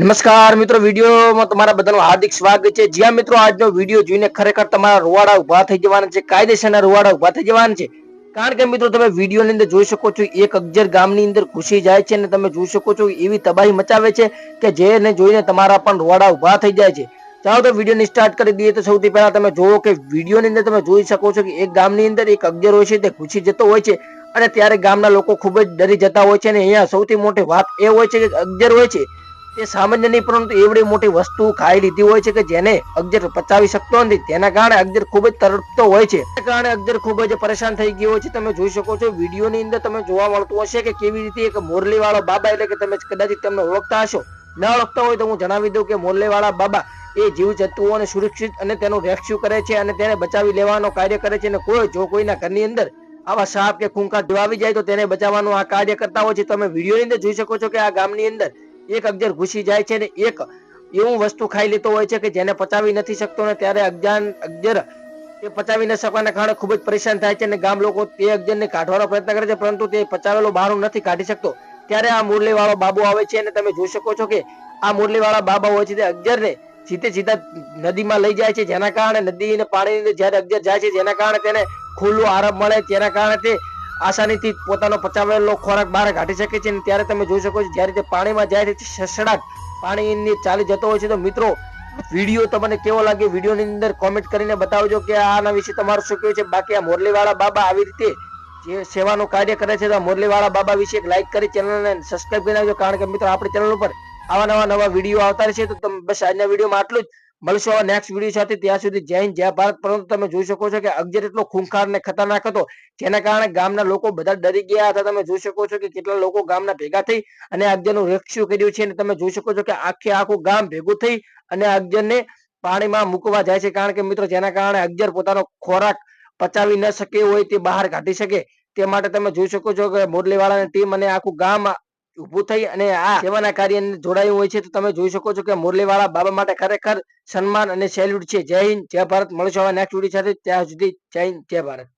નમસ્કાર મિત્રો, વિડીયોમાં તમારા બધાનું હાર્દિક સ્વાગત છે. જ્યાં મિત્રો આજનો વીડિયો જોઈને ખરેખર તમારા રૂવાડા ઊભા થઈ જવાના છે, કાયદેસરના રૂવાડા ઊભા થઈ જવાના છે. કારણ કે મિત્રો, તમે વિડીયોની અંદર જોઈ શકો છો, એક અગજર ગામની અંદર ઘૂસી જાય છે અને તમે જોઈ શકો છો એવી તબાહી મચાવે છે કે જેને જોઈને તમારા પણ રૂવાડા ઊભા થઈ જાય છે. ચાલો તો વિડીયોને સ્ટાર્ટ કરી દઈએ. તો સૌથી પહેલા તમે જુઓ કે વિડીયોની અંદર તમે જોઈ શકો છો કે એક ગામની અંદર એક અગજર હોય છે, તે ઘૂસી જતો હોય છે અને ત્યારે ગામના લોકો ખૂબ જ ડરી જતા હોય છે અને અહીંયા સૌથી મોટી વાત એ હોય છે કે અગજર હોય છે. તે સામાન્ય નહીં, પરંતુ એવડી મોટી વસ્તુ ખાઈ લીધી હોય છે કે જેને અગજર પચાવી શકતો નથી. તેના કારણે અગજર ખૂબ જ તરફતો હોય છે. તેના કારણે અગજર ખૂબ જ પરેશાન થઈ ગયો હોય છે. તમે જોઈ શકો છો, વિડીયોની અંદર તમે જોવા મળતું હશે કે કેવી રીતે એક મોરલી વાળો બાબા એટલે કે તમે કદાચ તમને ઓળખતા હશો. ન ઓળખતા હોય તો હું જણાવી દઉં કે મોરલી વાળા બાબા એ જીવ જંતુઓને સુરક્ષિત અને તેનું રેસ્ક્યુ કરે છે અને તેને બચાવી લેવાનો કાર્ય કરે છે. અને કોઈ, જો કોઈના ઘરની અંદર આવા સાપ કે ખૂંખા જો આવી જાય તો તેને બચાવવાનું આ કાર્ય કરતા હોય છે. તમે વિડીયોની અંદર જોઈ શકો છો કે આ ગામની અંદર એક અગજર ઘૂસી જાય છે ને એક એવું વસ્તુ ખાઈ લેતો હોય છે કે જેને પચાવી નથી શકતો ને ત્યારે અજ્ઞાન અગજર તે પચાવી ન શકવાના કારણે ખૂબ જ પરેશાન થાય છે અને ગામ લોકો તે અગજરને કાઢવાનો પ્રયત્ન કરે છે, પરંતુ તે પચાવેલો બહાર નથી કાઢી શકતો. ત્યારે આ મુરલી વાળો બાબો આવે છે અને તમે જોઈ શકો છો કે આ મુરલી વાળા બાબા હોય છે તે અગજરને સીધે સીધા નદીમાં લઈ જાય છે, જેના કારણે નદી અને પાણીની અંદર જ્યારે અગજર જાય છે, જેના કારણે તેને ખુલ્લો આરામ મળે, તેના કારણે તે આસાનીથી પોતાનો પચાવેલો ખોરાક બહાર કાઢી શકે છે ત્યારે તમે જોઈ શકો છો, જ્યારે તે પાણીમાં જાય છે, સસડાટ પાણીની ચાલી જતો હોય છે. તો મિત્રો, વીડિયો તમને કેવો લાગે વિડીયોની અંદર કોમેન્ટ કરીને બતાવજો કે આના વિશે તમારું શું કહેવું છે? બાકી આ મોરલીવાળા બાબા આવી રીતે જે સેવાનું કાર્ય કરે છે, તો મોરલીવાળા બાબા વિશે એક લાઈક કરી ચેનલને સબસ્ક્રાઈબ કરી નાખજો. કારણ કે મિત્રો, આપણી ચેનલ ઉપર આવા નવા નવા વીડિયો આવતા રહેશે તો તમે બસ આજના વિડીયોમાં આટલું જ. મળશું હવે નેક્સ્ટ વીડિયો સાથે ત્યાં સુધી જય હિન્દ, જય ભારત. પરંતુ તમે જોઈ શકો છો કે અગજર એટલો ખૂંખાર ને ખતરનાક હતો, જેના કારણે ગામના લોકો બધા ડરી ગયા હતા. તમે જોઈ શકો છો કે કેટલા લોકો ગામના ભેગા થઈ અને અગજરનું રેસ્ક્યુ કર્યું છે. અને તમે જોઈ શકો છો કે આખે આખું ગામ ભેગું થઈ અને અગજરને પાણીમાં મૂકવા જાય છે. કારણ કે મિત્રો, જેના કારણે અગજર પોતાનો ખોરાક પચાવી ન શકે, હોય તે બહાર કાઢી શકે. તે માટે તમે જોઈ શકો છો કે મુરલીવાળાની ટીમ અને આખું ગામ ઊભું થઈ અને આ સેવાના કાર્ય જોડાયું હોય છે, તો તમે જોઈ શકો છો કે મુરલીવાળા બાબા માટે ખરેખર સન્માન અને સેલ્યુટ છે. જય હિન્દ, જય ભારત. મળશું હવે નેક્સ્ટ વીડિયો સાથે. ત્યાં સુધી જય હિન્દ, જય ભારત.